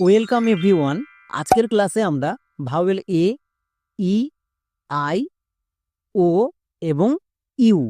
Welcome everyone আজকের ক্লাসে আমরা vowel A E I O এবং ইউ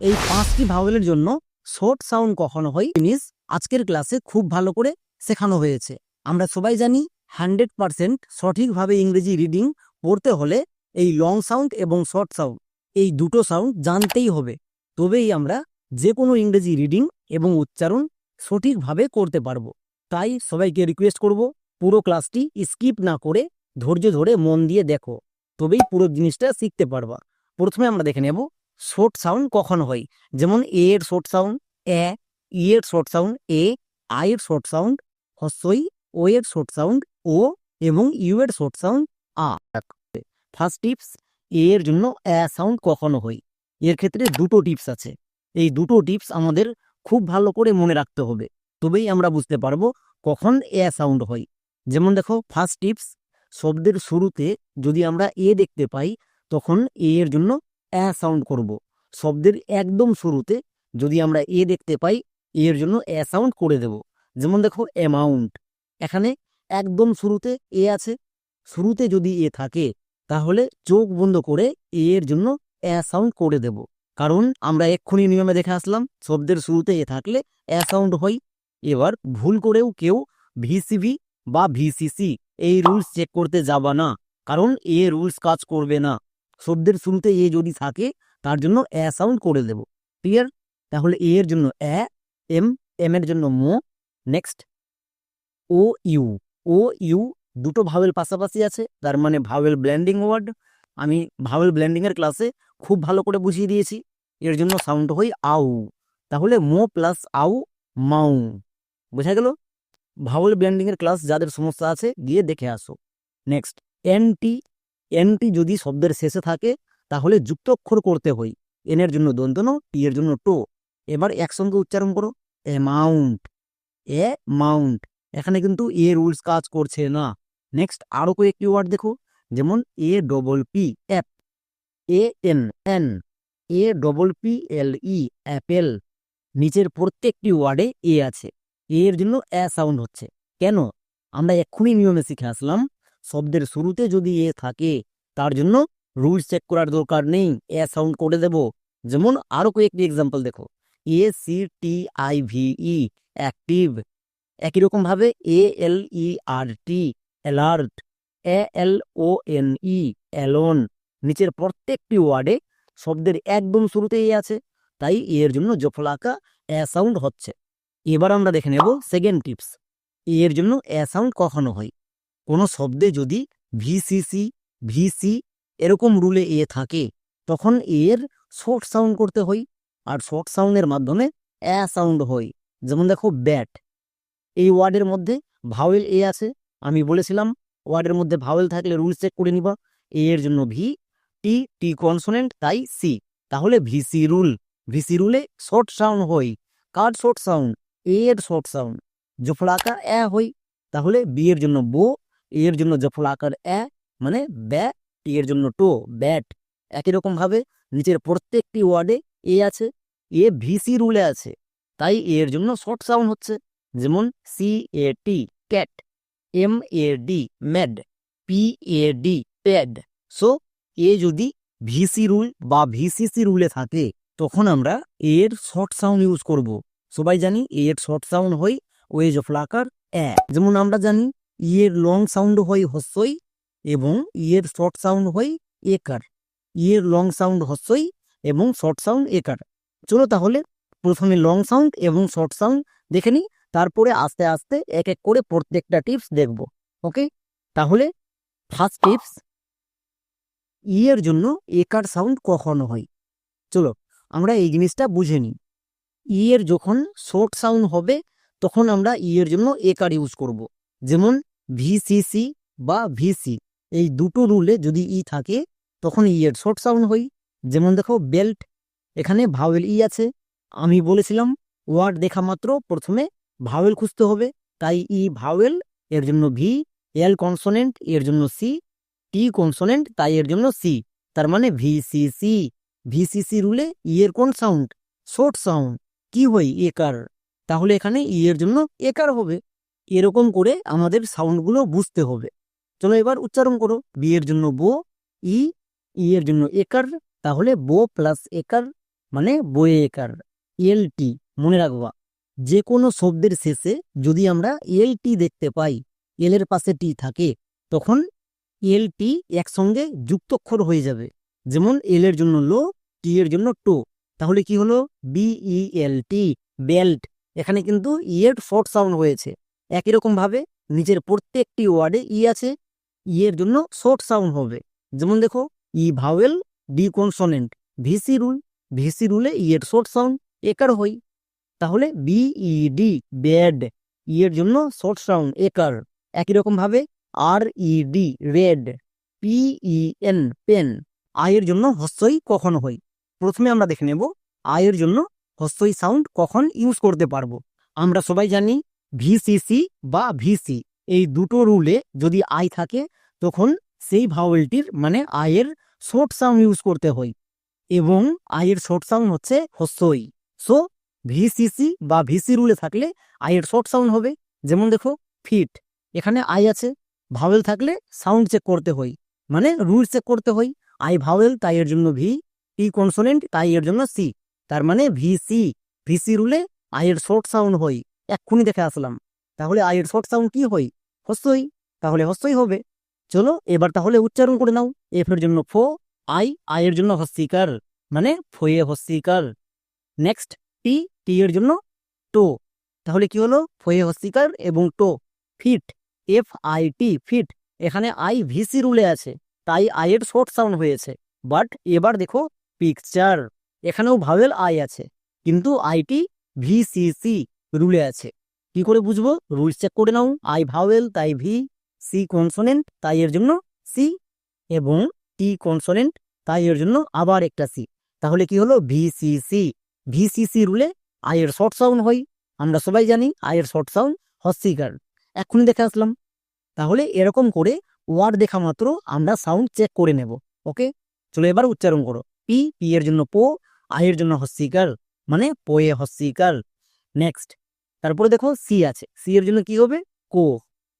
এই পাঁচটি ভাওয়েলের জন্য শর্ট সাউন্ড কখনো হয় জিনিস আজকের ক্লাসে খুব ভালো করে শেখানো হয়েছে। আমরা সবাই জানি হান্ড্রেড পারসেন্ট সঠিকভাবে ইংরেজি রিডিং পড়তে হলে এই লং সাউন্ড এবং শর্ট সাউন্ড এই দুটো সাউন্ড জানতেই হবে। তবেই আমরা যে কোনো ইংরেজি রিডিং এবং উচ্চারণ সঠিকভাবে করতে পারব। তাই সবাইকে রিকোয়েস্ট করব, পুরো ক্লাসটি স্কিপ না করে ধৈর্য ধরে মন দিয়ে দেখো, তবেই পুরো জিনিসটা শিখতে পারবা। প্রথমে আমরা দেখে নেব শর্ট সাউন্ড কখন হয়। যেমন এ এর শর্ট সাউন্ড এ ই এর শর্ট সাউন্ড এ আই এর শর্ট সাউন্ড হস্যই ও এর শর্ট সাউন্ড ও এবং ইউ এর শর্ট সাউন্ড আ ফার্স্ট টিপস এ এর জন্য এ সাউন্ড কখনো হয়? এর ক্ষেত্রে দুটো টিপস আছে। এই দুটো টিপস আমাদের খুব ভালো করে মনে রাখতে হবে। তবেই আমরা বুঝতে পারব কখন এ সাউন্ড হয়। যেমন দেখো ফার্স্ট টিপস শব্দের শুরুতে যদি আমরা এ দেখতে পাই, তখন এ এর জন্য এ সাউন্ড করব। শব্দের একদম শুরুতে যদি আমরা এ দেখতে পাই, এ এর জন্য এ সাউন্ড করে দেব। যেমন দেখো অ্যামাউন্ট এখানে একদম শুরুতে এ আছে। শুরুতে যদি এ থাকে, তাহলে চোখ বন্ধ করে এ এর জন্য এ সাউন্ড করে দেব। কারণ আমরা এক্ষুনি নিয়মে দেখে আসলাম, শব্দের শুরুতে এ থাকলে এ সাউন্ড হয়। এবার ভুল করেও কেউ ভিসিভি বা ভিসিসি এই রুলস চেক করতে যাবা না, কারণ এ রুলস কাজ করবে না। শব্দের শুরুতে এ যদি থাকে, তার জন্য এ সাউন্ড করে দেব। ক্লিয়ার তাহলে এ এর জন্য এ, এম এম এর জন্য মো next O, U. O, U দুটো ভাওয়েল পাশাপাশি আছে, তার মানে ভাওয়েল ব্ল্যান্ডিং ওয়ার্ড আমি ভাওয়েল ব্ল্যান্ডিং এর ক্লাসে খুব ভালো করে বুঝিয়ে দিয়েছি, এর জন্য সাউন্ড হয় আউ। তাহলে মো প্লাস আউ, মাউ। বোঝা গেল? ভাওয়েল ব্ল্যান্ডিং এর ক্লাস যাদের সমস্যা আছে, গিয়ে দেখে আসো। নেক্সট এনটি এনটি যদি শব্দের শেষে থাকে, তাহলে যুক্ত অক্ষর করতে হয়। এন এর জন্য দন্তন টি এর জন্য টো। এবার একসঙ্গে উচ্চারণ করো। অ্যামাউন্ট এ মাউন্ট এখানে কিন্তু এ রুলস কাজ করছে না। নেক্সট আরও কয়েকটি ওয়ার্ড দেখো। যেমন A double P app A N N A double P L E apple নিচের প্রত্যেকটি ওয়ার্ডে এ আছে। এর জন্য এ সাউন্ড হচ্ছে। কেন? আমরা এক্ষুনি নিয়মে শিখে আসলাম, শব্দের শুরুতে যদি এ থাকে, তার জন্য রুলস চেক করার দরকার নেই, এ সাউন্ড করে দেব। যেমন আরও কয়েকটি এক্সাম্পল দেখো। A C T I V E active একই রকম ভাবে A L E R T alert A L O N E alone নিচের প্রত্যেকটি ওয়ার্ডে শব্দের একদম শুরুতে এ আছে। তাই এর জন্য জফলাকা এ সাউন্ড হচ্ছে। এবার আমরা দেখে নেব সেকেন্ড টিপস এর জন্য এ সাউন্ড কখনো হয়। কোনো শব্দে যদি ভিসিসি ভিসি এরকম রুলে এ থাকে, তখন এর শর্ট সাউন্ড করতে হয়। আর শর্ট সাউন্ডের মাধ্যমে এ সাউন্ড হয়। যেমন দেখো ব্যাট এই ওয়ার্ডের মধ্যে ভাওয়েল এ আছে। আমি বলেছিলাম ওয়ার্ডের মধ্যে ভাওয়েল থাকলে রুলস চেক করে নিবা। এ এর জন্য ভি টি টি কনসোনেন্ট তাই সি তাহলে ভিসি রুল ভিসি রুলে শর্ট সাউন্ড হয়। কার শর্ট সাউন্ড এর শর্ট সাউন্ড জফলাকার এ হই, তাহলে বি এর জন্য বো, এ এর জন্য জফলাকার এ মানে ব্যা, টি এর জন্য টো, ব্যাট। একই রকম ভাবে নিচের প্রত্যেকটি ওয়ার্ডে এ আছে, এ ভিসি রুলে আছে। তাই এ এর জন্য শর্ট সাউন্ড হচ্ছে, যেমন C, A, T, cat. M, A, D, mad. P, A, D, pad. So, A যদি ভিসি রুল বা ভিসিসি রুলে থাকে, তখন আমরা এর শর্ট সাউন্ড ইউজ করব। সবাই জানি এর শর্ট সাউন্ড হয় ওয়েজ অফ লাকার এ যেমন আমরা জানি ইয়ের লং সাউন্ড হয় হস্যই এবং ইয়ের শর্ট সাউন্ড হয় একার। ইয়ের লং সাউন্ড হস্যই এবং শর্ট সাউন্ড একার। চলো তাহলে প্রথমে লং সাউন্ড এবং শর্ট সাউন্ড দেখে নিই, তারপরে আস্তে আস্তে এক এক করে প্রত্যেকটা টিপস দেখব ওকে তাহলে ফার্স্ট টিপস ইয়ের জন্য একার সাউন্ড কখনো হয়? চলো আমরা এই জিনিসটা বুঝে নিই। ইয়ের যখন শর্ট সাউন্ড হবে, তখন আমরা ইয়ের জন্য একার ইউজ করব। যেমন ভিসিসি বা ভিসি এই দুটো রুলে যদি ই থাকে, তখন ইয়ের শর্ট সাউন্ড হই যেমন দেখো বেল্ট এখানে ভাওয়েল ই আছে। আমি বলেছিলাম ওয়ার্ড দেখা মাত্র প্রথমে ভাওয়েল খুঁজতে হবে। তাই ই ভাওয়েল এর জন্য ভি এল কনসোনেন্ট এর জন্য সি টি কনসোনেন্ট তাই এর জন্য সি তার মানে ভিসিসি ভিসিসি রুলে ই এর কোন সাউন্ড শর্ট সাউন্ড কি হয় একার? তাহলে এখানে ই এর জন্য একার হবে। এরকম করে আমাদের সাউন্ডগুলো বুঝতে হবে। চলো এবার উচ্চারণ করো। বি এর জন্য বো ই ই এর জন্য একার, তাহলে বো প্লাস একার মানে বয়ে একার। এল টি মনে রাখবা। যে কোনো শব্দের শেষে যদি আমরা এল টি দেখতে পাই এল এর পাশে টি থাকে, তখন এল টি একসঙ্গে যুক্তক্ষর হয়ে যাবে। যেমন এল এর জন্য লো টি এর জন্য টো। তাহলে কি হলো? বিইএলটি বেল্ট এখানে কিন্তু ই এর শর্ট সাউন্ড হয়েছে। একই রকম ভাবে নিচের প্রত্যেকটি ওয়ার্ডে ই আছে। ই এর জন্য শর্ট সাউন্ড হবে। যেমন দেখো, E vowel D consonant VC rule VC রুলে E এর শর্ট সাউন্ড একার হই। তাহলে বিই ডি ব্যাড ই এর জন্য শর্ট সাউন্ড একার। একই রকম ভাবে R E D red P E N pen আয়ের জন্য হস্যই কখন হই। প্রথমে আমরা দেখে নেব আয়ের জন্য হস্যই সাউন্ড কখন ইউজ করতে পারব। আমরা সবাই জানি ভিসিসি বা ভিসি এই দুটো রুলে যদি আই থাকে, তখন সেই ভাওয়েলটির মানে আয়ের শর্ট সাউন্ড ইউজ করতে হয় এবং আয়ের শর্ট সাউন্ড হচ্ছে হস্যই সো ভিসিসি বা ভিসি রুলে থাকলে আয়ের শর্ট সাউন্ড হবে। যেমন দেখো ফিট এখানে আই আছে। ভাওয়েল থাকলে সাউন্ড চেক করতে হয়। মানে রুল চেক করতে হয়। আই ভাওয়েল তাই এর জন্য ভি টি কনসোনেন্ট তাই এর জন্য সি তার মানে ভিসি ভিসি রুলে আয়ের শর্ট সাউন্ড হয়। এক্ষুনি দেখে আসলাম। তাহলে আয়ের শর্ট সাউন্ড কি হয়? হস্যই তাহলে হস্যই হবে। চলো, এবার তাহলে উচ্চারণ করে নাও। এফ এর জন্য ফো আই আয়ের জন্য হস্যিকার মানে ফয়ে হস্যিকার নেক্সট টি টি এর জন্য টো। তাহলে কি হলো? ফয়ে হস্যিকার এবং টো। Fit. F I T fit. এখানে আই ভিসি রুলে আছে। তাই আয়ের শর্ট সাউন্ড হয়েছে। বাট এবার দেখো পিকচার এখানেও ভাওয়েল আই আছে, কিন্তু আইটি ভিসিসি রুলে আছে। কি করে বুঝব? রুলস চেক করে নাও। আই ভাওয়েল তাই ভি সি কনসোনেন্ট তাই এর জন্য সি এবং টি কনসোনেন্ট তাই এর জন্য আবার একটা সি তাহলে কি হলো? ভিসিসি ভিসিসি রুলে আয়ের শর্ট সাউন্ড হয়। আমরা সবাই জানি আয়ের শর্ট সাউন্ড হস্তিকার এক্ষুনি দেখে আসলাম। তাহলে এরকম করে ওয়ার্ড দেখা মাত্র আমরা সাউন্ড চেক করে নেব। ওকে চলো এবার উচ্চারণ করো। পি পি এর জন্য পো আয়ের জন্য হস্তিকার মানে পোয়ে হস্তিকার নেক্সট তারপরে দেখো সি আছে। সি এর জন্য কি হবে? কো।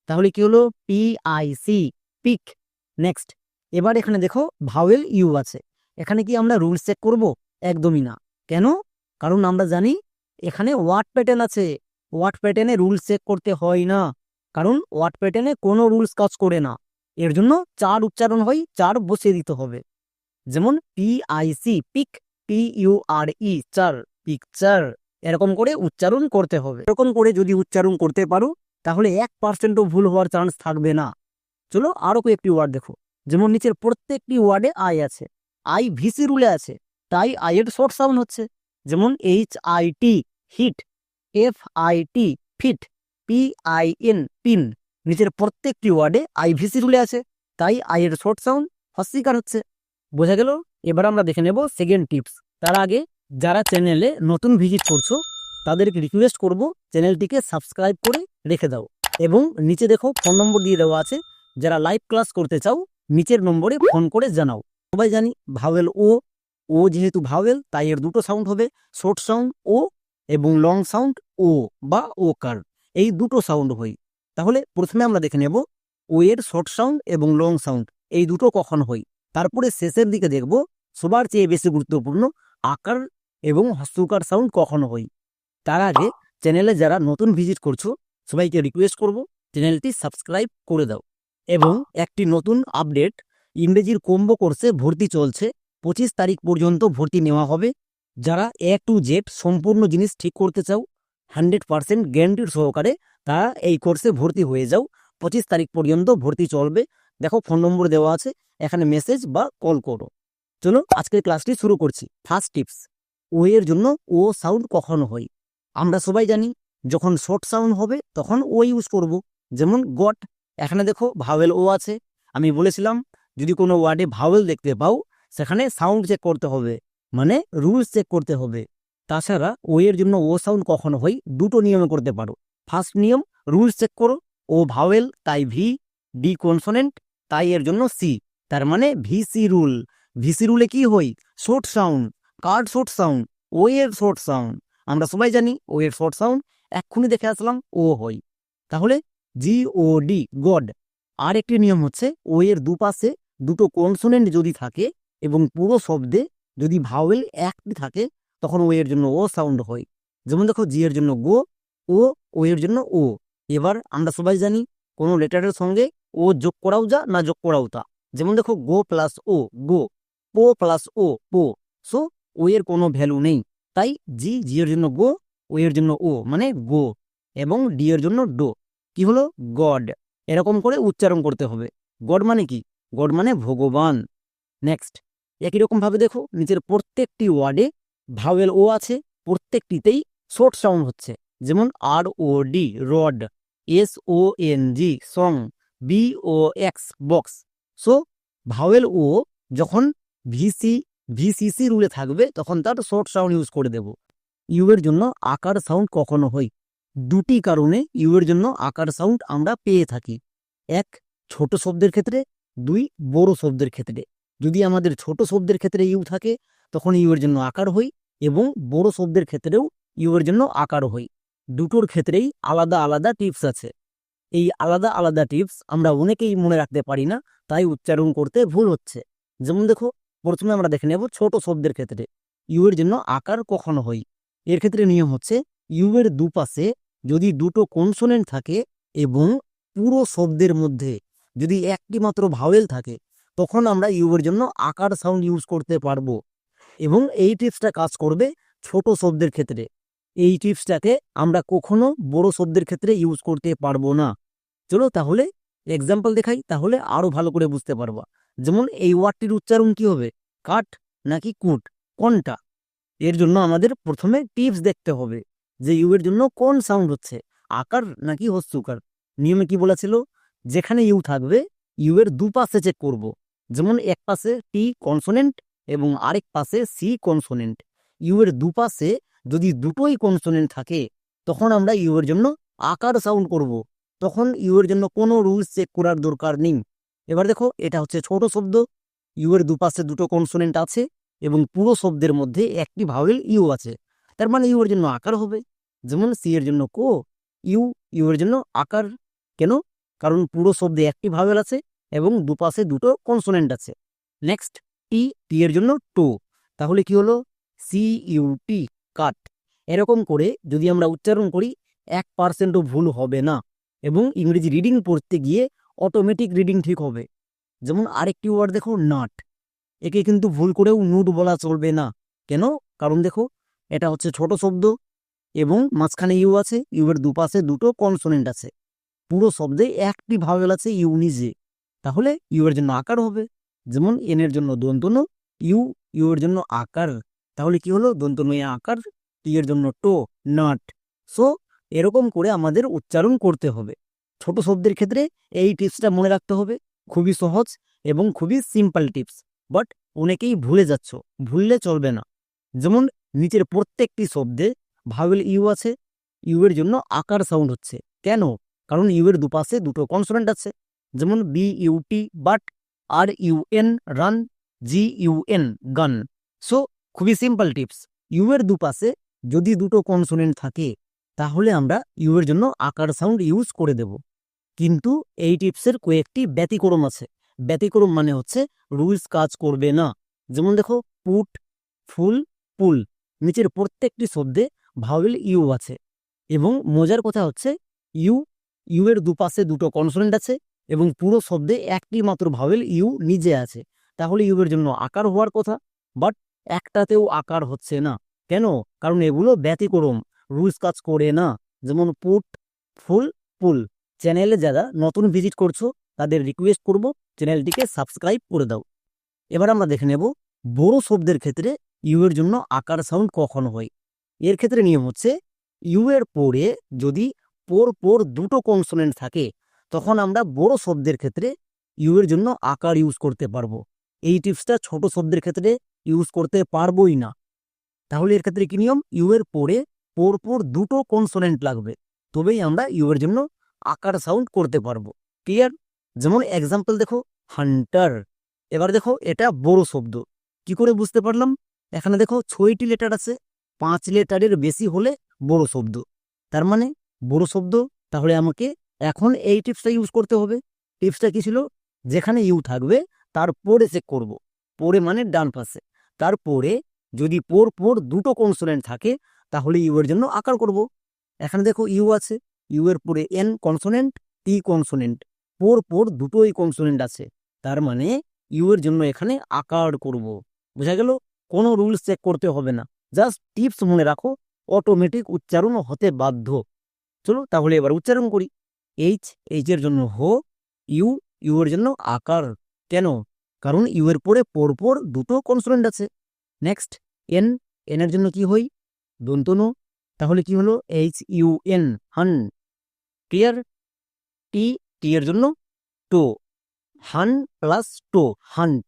তাহলে কি হলো? P I C pick. Next এবার এখানে দেখো ভাওয়েল ইউ আছে। এখানে কি আমরা রুলস চেক করব? একদমই না। কেন? কারণ আমরা জানি এখানে ওয়ার্ড প্যাটার্ন আছে। ওয়ার্ড প্যাটার্নে রুলস চেক করতে হয় না। কারণ ওয়ার্ড প্যাটার্নে কোনো রুলস কাজ করে না। এর জন্য চার উচ্চারণ হয়, চার বসিয়ে দিতে হবে। যেমন P I pick P E চার পিকচার এরকম করে উচ্চারণ করতে হবে। এরকম করে যদি উচ্চারণ করতে পারো, তাহলে এক পার্সেন্টও ভুল হওয়ার চান্স থাকবে না। চলো আরও কয়েকটি ওয়ার্ড দেখো। যেমন নিচের প্রত্যেকটি ওয়ার্ডে আই আছে। আই ভিসি রুলে আছে। তাই আই এর শর্ট সাউন্ড হচ্ছে। যেমন H I T hit F I T fit P I N pin নিচের প্রত্যেকটি ওয়ার্ডে আই ভিসি রুলে আছে। তাই আই এর শর্ট সাউন্ড হস্তিকার হচ্ছে। বোঝা গেল? এবার আমরা দেখে নেব সেকেন্ড টিপস তার আগে যারা চ্যানেলে নতুন ভিজিট করছ, তাদেরকে রিকোয়েস্ট করব চ্যানেলটিকে সাবস্ক্রাইব করে রেখে দাও। এবং নিচে দেখো ফোন নম্বর দিয়ে দেওয়া আছে। যারা লাইভ ক্লাস করতে চাও, নিচের নম্বরে ফোন করে জানাও। সবাই জানি ভাওয়েল ও ও যেহেতু ভাওয়েল তাই এর দুটো সাউন্ড হবে। শর্ট সাউন্ড ও এবং লং সাউন্ড ও বা ও কার এই দুটো সাউন্ড হয়। তাহলে প্রথমে আমরা দেখে নেব ও এর শর্ট সাউন্ড এবং লং সাউন্ড এই দুটো কখন হয়? তারপরে শেষের দিকে দেখব সবার চেয়ে বেশি গুরুত্বপূর্ণ আকার এবং হস্তকার সাউন্ড কখন হয়। তার আগে চ্যানেলে যারা নতুন ভিজিট করছ, সবাইকে রিকোয়েস্ট করব চ্যানেলটি সাবস্ক্রাইব করে দাও এবং একটি নতুন আপডেট ইংরেজির কম্বো কোর্সে ভর্তি চলছে। পঁচিশ তারিখ পর্যন্ত ভর্তি নেওয়া হবে। যারা এ টু জেড সম্পূর্ণ জিনিস ঠিক করতে চাও হান্ড্রেড পার্সেন্ট গ্যারান্টির সহকারে তারা এই কোর্সে ভর্তি হয়ে যাও। পঁচিশ তারিখ পর্যন্ত ভর্তি চলবে। দেখো ফোন নম্বর দেওয়া আছে। এখানে মেসেজ বা কল করো। চলো আজকের ক্লাসটি শুরু করছি। ফার্স্ট টিপস ও এর জন্য ও সাউন্ড কখন হয়। আমরা সবাই জানি, যখন শর্ট সাউন্ড হবে, তখন ও ইউজ করব। যেমন গট, এখানে দেখো ভাওয়েল ও আছে। আমি বলেছিলাম, যদি কোনো ওয়ার্ডে ভাওয়েল দেখতে পাও, সেখানে সাউন্ড চেক করতে হবে। মানে রুলস চেক করতে হবে। তাছাড়া ও এর জন্য ও সাউন্ড কখন হয়, দুটো নিয়মে করতে পারো। ফার্স্ট নিয়ম রুলস চেক করো। ও ভাওয়েল তাই ভি ডি কনসোনেন্ট তাই এর জন্য সি তার মানে ভিসি রুল। ভিসি রুলে কি হই? Short sound. Card short sound? O এর শর্ট সাউন্ড। আমরা সবাই জানি ও এর শর্ট সাউন্ড। এক্ষুনি দেখে আসলাম ও হই। তাহলে জি ও ডি গড আর একটি নিয়ম হচ্ছে ও এর দুপাশে দুটো কনসোনেন্ট যদি থাকে এবং পুরো শব্দে যদি ভাওয়েল একটি থাকে, তখন ও এর জন্য ও সাউন্ড হয় যেমন দেখো জি এর জন্য গো, ও ও এর জন্য ও। এবার আমরা সবাই জানি কোনো লেটারের সঙ্গে ও যোগ করাও যা না যোগ করাও তা। যেমন দেখো গো প্লাস ও গো পো প্লাস ও পো সো ও এর কোনো ভ্যালু নেই। তাই জি জি এর জন্য গো ও এর জন্য ও মানে গো এবং ডি এর জন্য ডো কি হলো? গড এরকম করে উচ্চারণ করতে হবে। গড মানে কি? গড মানে ভগবান। নেক্সট একই রকম ভাবে দেখো, নিচের প্রত্যেকটি ওয়ার্ডে ভাওয়েল ও আছে, প্রত্যেকটিতেই শর্ট সাউন্ড হচ্ছে। যেমন R O D rod S O N G song B O X box so vowel O যখন ভিসি, ভিসিসি রুলে থাকবে, তখন তার শর্ট সাউন্ড ইউজ করে দেব। ইউ এর জন্য আকার সাউন্ড কখনো হয়। দুটি কারণে ইউ এর জন্য আকার সাউন্ড আমরা পেয়ে থাকি। এক, ছোট শব্দের ক্ষেত্রে। দুই, বড় শব্দের ক্ষেত্রে। যদি আমাদের ছোট শব্দের ক্ষেত্রে ইউ থাকে, তখন ইউ এর জন্য আকার হই এবং বড় শব্দের ক্ষেত্রেও ইউ এর জন্য আকার হই দুটোর ক্ষেত্রেই আলাদা আলাদা টিপস আছে। এই আলাদা আলাদা টিপস আমরা অনেকেই মনে রাখতে পারি না, তাই উচ্চারণ করতে ভুল হচ্ছে। যেমন দেখো, প্রথমে আমরা দেখে নেব ছোট শব্দের ক্ষেত্রে, ইউ এর জন্য আকার কখনো হই এর ক্ষেত্রে নিয়ম হচ্ছে, ইউ এর দুপাশে যদি দুটো কনসোনেন্ট থাকে এবং পুরো শব্দের মধ্যে যদি একটি মাত্র ভাওয়েল থাকে, তখন আমরা ইউ এর জন্য আকার সাউন্ড ইউজ করতে পারব। এবং এই টিপসটা কাজ করবে ছোট শব্দের ক্ষেত্রে। এই টিপসটাকে আমরা কখনো বড় শব্দের ক্ষেত্রে ইউজ করতে পারব না। চলো তাহলে এক্সাম্পল দেখাই, তাহলে আরও ভালো করে বুঝতে পারবা। যেমন এই ওয়ার্ডটির উচ্চারণ কি হবে? কাঠ নাকি কুট? কোনটা? এর জন্য আমাদের প্রথমে টিপস দেখতে হবে যে ইউ এর জন্য কোন সাউন্ড হচ্ছে, আকার নাকি হস্যুকার নিয়মে কি বলেছিল? যেখানে ইউ থাকবে, ইউ এর দুপাশে চেক করব। যেমন এক পাশে টি কনসোনেন্ট এবং আরেক পাশে সি কনসোনেন্ট ইউ এর দুপাশে যদি দুটোই কনসোনেন্ট থাকে, তখন আমরা ইউ এর জন্য আকার সাউন্ড করব। তখন ইউ এর জন্য কোনো রুলস চেক করার দরকার নেই। এবার দেখো, এটা হচ্ছে ছোট শব্দ। ইউ এর দুপাশে দুটো কনসোনেন্ট আছে এবং পুরো শব্দের মধ্যে একটি ভাওয়েল ইউ আছে। তার মানে ইউ এর জন্য আকার হবে। যেমন সি এর জন্য কো, ইউ ইউ এর জন্য আকার। কেন? কারণ পুরো শব্দে একটি ভাওয়েল আছে এবং দুপাশে দুটো কনসোনেন্ট আছে। নেক্সট, টি টি এর জন্য টো। তাহলে কি হলো? C, U, T, cut. এরকম করে যদি আমরা উচ্চারণ করি, এক পার্সেন্টও ভুল হবে না। এবং ইংরেজি রিডিং পড়তে গিয়ে অটোমেটিক রিডিং ঠিক হবে। যেমন আরেকটি ওয়ার্ড দেখো নাট একে কিন্তু ভুল করেও নুট বলা চলবে না। কেন? কারণ দেখো, এটা হচ্ছে ছোট শব্দ এবং মাঝখানে ইউ আছে ইউ এর দুপাশে দুটো কনসোনেন্ট আছে। পুরো শব্দে একটি ভাওয়েল আছে ইউ নিজে। তাহলে ইউ এর জন্য আকার হবে। যেমন এনের জন্য দন্তন ইউ ইউ এর জন্য আকার। তাহলে কি হলো? দন্তন আকার টি এর জন্য টো নাট সো এরকম করে আমাদের উচ্চারণ করতে হবে। ছোট শব্দের ক্ষেত্রে এই টিপসটা মনে রাখতে হবে। খুবই সহজ এবং খুবই সিম্পল টিপস। বাট অনেকেই ভুলে যাচ্ছ, ভুললে চলবে না। যেমন নিচের প্রত্যেকটি শব্দে ভাওয়েল ইউ আছে ইউ এর জন্য আকার সাউন্ড হচ্ছে। কেন? কারণ ইউ এর দুপাশে দুটো কনসোনেন্ট আছে। যেমন B U T but R U N run G U N gun so খুবই সিম্পল টিপস। ইউ এর দুপাশে যদি দুটো কনসোনেন্ট থাকে তাহলে আমরা ইউ এর জন্য আকার সাউন্ড ইউজ করে দেব। কিন্তু এই টিপসের কয়েকটি ব্যতিক্রম আছে। ব্যতিক্রম মানে হচ্ছে রুলস কাজ করবে না। যেমন দেখো পুট ফুল পুল নিচের প্রত্যেকটি শব্দে ভাওয়েল ইউ আছে। এবং মজার কথা হচ্ছে ইউ ইউ এর দুপাশে দুটো কনসোনেন্ট আছে এবং পুরো শব্দে একটি মাত্র ভাওয়েল ইউ নিজে আছে। তাহলে ইউ এর জন্য আকার হওয়ার কথা বাট একটাতেও আকার হচ্ছে না। কেন? কারণ এগুলো ব্যতিক্রম। রুলস কাজ করে না। যেমন পুট ফুল পুল চ্যানেলে যারা নতুন ভিজিট করছ, তাদের রিকোয়েস্ট করব চ্যানেলটিকে সাবস্ক্রাইব করে দাও। এবার আমরা দেখে নেব, বড় শব্দের ক্ষেত্রে ইউ এর জন্য আকার সাউন্ড কখন হয়? এর ক্ষেত্রে নিয়ম হচ্ছে ইউ এর পরে যদি পর পর দুটো কনসোনেন্ট থাকে, তখন আমরা বড় শব্দের ক্ষেত্রে ইউ এর জন্য আকার ইউজ করতে পারব। এই টিপসটা ছোট শব্দের ক্ষেত্রে ইউজ করতে পারবোই না। তাহলে এর ক্ষেত্রে কি নিয়ম? ইউ এর পরে পর পর দুটো কনসোনেন্ট লাগবে। তবেই আমরা ইউ এর জন্য আকার সাউন্ড করতে পারব। ক্লিয়ার যেমন এক্সাম্পল দেখো হান্টার এবার দেখো, এটা বড় শব্দ। কি করে বুঝতে পারলাম? এখানে দেখো, ছয়টি লেটার আছে। পাঁচ লেটারের বেশি হলে বড় শব্দ। তার মানে বড় শব্দ, তাহলে আমাকে এখন এই টিপসটা ইউজ করতে হবে। টিপসটা কি ছিল? যেখানে ইউ থাকবে, তার পরে চেক করব। পরে মানে ডান পাশে। তারপরে যদি পর পর দুটো কনসোনেন্ট থাকে তাহলে ইউ এর জন্য আকার করব। এখানে দেখো ইউ আছে ইউ এর পরে এন কনসোনেন্ট টি কনসোনেন্ট পোর পোর দুটোই কনসোনেন্ট আছে। তার মানে ইউ এর জন্য এখানে আকার করব। বোঝা গেল? কোনো রুলস চেক করতে হবে না। জাস্ট টিপস মনে রাখো অটোমেটিক উচ্চারণ হতে বাধ্য। চলো তাহলে এবার উচ্চারণ করি। এইচ এইচ এর জন্য হো ইউ ইউ এর জন্য আকার। কেন? কারণ ইউ এর পরে পরপর দুটো কনসোনেন্ট আছে। নেক্সট এন এন এর জন্য কি হই? দন্তনু, তাহলে কি হলো? H U N hun clear T T এর জন্য টো হান প্লাস টো হান্ট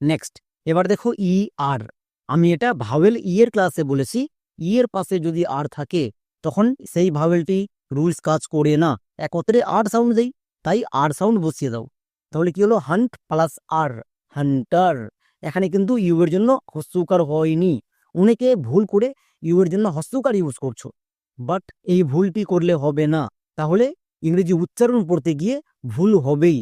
নেক্সট এবার দেখো ই আর আমি এটা ভাওয়েল ই এর ক্লাসে বলেছি ই এর পাশে যদি আর থাকে, তখন সেই ভাওয়েলটি রুলস কাজ করে না। একত্রে আর সাউন্ড দেই, তাই আর সাউন্ড বসিয়ে দাও। তাহলে কি হলো? হান্ট প্লাস আর হান্টার এখানে কিন্তু ইউ এর জন্য হস্যকার হয়নি। অনেকে ভুল করে ইউ এর জন্য হস্যকার ইউজ করছ। বাট এই ভুলটি করলে হবে না। তাহলে ইংরেজি উচ্চারণ পড়তে গিয়ে ভুল হবেই।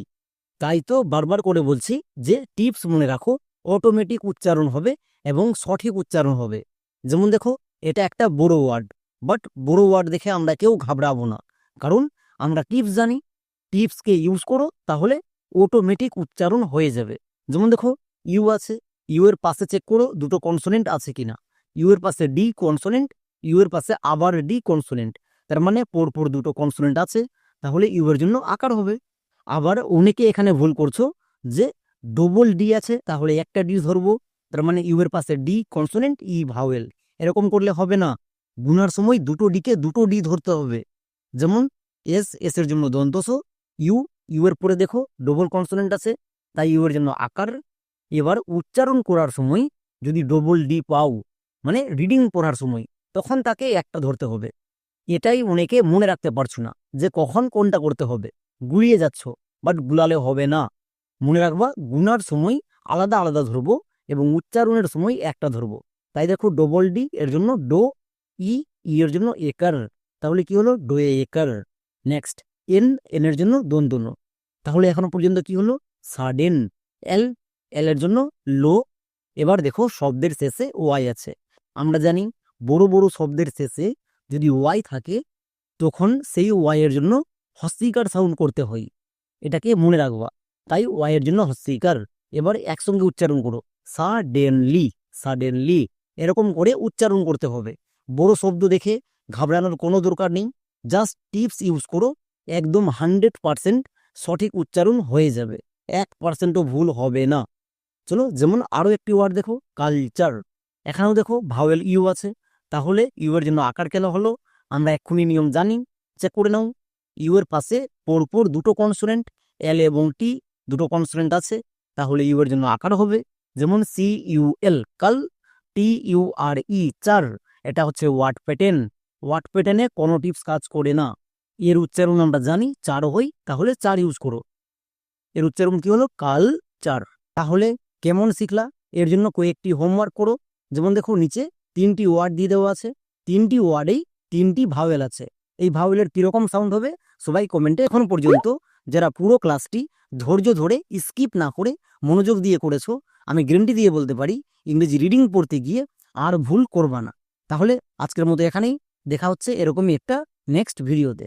তাই তো বারবার করে বলছি যে টিপস মনে রাখো, অটোমেটিক উচ্চারণ হবে এবং সঠিক উচ্চারণ হবে। যেমন দেখো, এটা একটা বড় ওয়ার্ড, বাট বড় ওয়ার্ড দেখে আমরা কেউ ঘাবড়াবো না। কারণ আমরা টিপস জানি, টিপসকে ইউজ করো, তাহলে অটোমেটিক উচ্চারণ হয়ে যাবে। যেমন দেখো, ইউ আছে, ইউ এর পাশে চেক করো, দুটো কনসোনেন্ট আছে কিনা। ইউ এর পাশে ডি কনসোনেন্ট ইউ এর পাশে আবার ডি কনসোনেন্ট। তার মানে পরপর দুটো কনসোনেন্ট আছে, তাহলে ইউ এর জন্য আকার হবে। আবার অনেকে এখানে ভুল করছ যে ডবল ডি আছে, তাহলে একটা ডি ধরবো, তার মানে ইউ এর পাশে ডি কনসোনেন্ট, ই ভাওয়েল। এরকম করলে হবে না। গুনার সময় দুটো ডিকে দুটো ডি ধরতে হবে। যেমন এস এস এর জন্য দন্তস ইউ ইউ এর পরে দেখো ডবল কনসোনেন্ট আছে, তাই ইউ এর জন্য আকার। এবার উচ্চারণ করার সময় যদি ডবল ডি পাও মানে রিডিং পড়ার সময়, তখন তাকে একটা ধরতে হবে। এটাই অনেকে মনে রাখতে পারছ না, যে কখন কোনটা করতে হবে। গুলিয়ে যাচ্ছ বাট গুলালে হবে না। মনে রাখবা, গুনার সময় আলাদা আলাদা ধরবো এবং উচ্চারণের সময় একটা ধরবো। তাই দেখো ডবল ডি এর জন্য ডো, ই ই এর জন্য একার। তাহলে কি হলো? ডো একার। নেক্সট এন এন এর জন্য দন্তন তাহলে এখনও পর্যন্ত কি হলো? সাডেন এল এল এর জন্য লো। এবার দেখো, শব্দের শেষে ওয়াই আছে। আমরা জানি বড় বড় শব্দের শেষে যদি ওয়াই থাকে, তখন সেই ওয়াই এর জন্য হস্তিকার সাউন্ড করতে হয়। এটাকে মনে রাখবা। তাই ওয়াই এর জন্য হস্তিকার। এবার একসঙ্গে উচ্চারণ করো। সাডেনলি সাডেনলি এরকম করে উচ্চারণ করতে হবে। বড় শব্দ দেখে ঘাবড়ানোর কোনো দরকার নেই। জাস্ট টিপস ইউজ করো। একদম হান্ড্রেড পারসেন্ট সঠিক উচ্চারণ হয়ে যাবে। এক পার্সেন্টও ভুল হবে না। চলো, যেমন আরও একটি ওয়ার্ড দেখো কালচার এখানেও দেখো ভাওয়েল ইউ আছে। তাহলে ইউ এর জন্য আকার কেন হলো? আমরা এক্ষুনি নিয়ম জানি। চেক করে নাও। ইউ এর পাশে পরপর দুটো কনসোনেন্ট এল এবং টি দুটো কনসোনেন্ট আছে। তাহলে ইউ এর জন্য আকার হবে। যেমন সি ইউ এল কাল টি ইউ আর ই চার এটা হচ্ছে ওয়ার্ড প্যাটার্ন ওয়ার্ড প্যাটার্নে কোনো টিপস কাজ করে না। এর উচ্চারণ আমরা জানি চার হই, তাহলে চার ইউজ করো। এর উচ্চারণ কি হলো? কাল চার তাহলে কেমন শিখলা? এর জন্য কয়েকটি হোমওয়ার্ক করো। যেমন দেখো নিচে তিনটি ওয়ার্ড দিয়ে দেওয়া আছে, তিনটি ওয়ার্ডেই তিনটি ভাওয়েল আছে। এই ভাওয়েলের কীরকম সাউন্ড হবে? সবাই কমেন্টে এখন পর্যন্ত যারা পুরো ক্লাসটি ধৈর্য ধরে স্কিপ না করে মনোযোগ দিয়ে করেছ, আমি গ্যারেন্টি দিয়ে বলতে পারি, ইংরেজি রিডিং পড়তে গিয়ে আর ভুল করবা না। তাহলে আজকের মতো এখানেই, দেখা হচ্ছে এরকমই একটা নেক্সট ভিডিওতে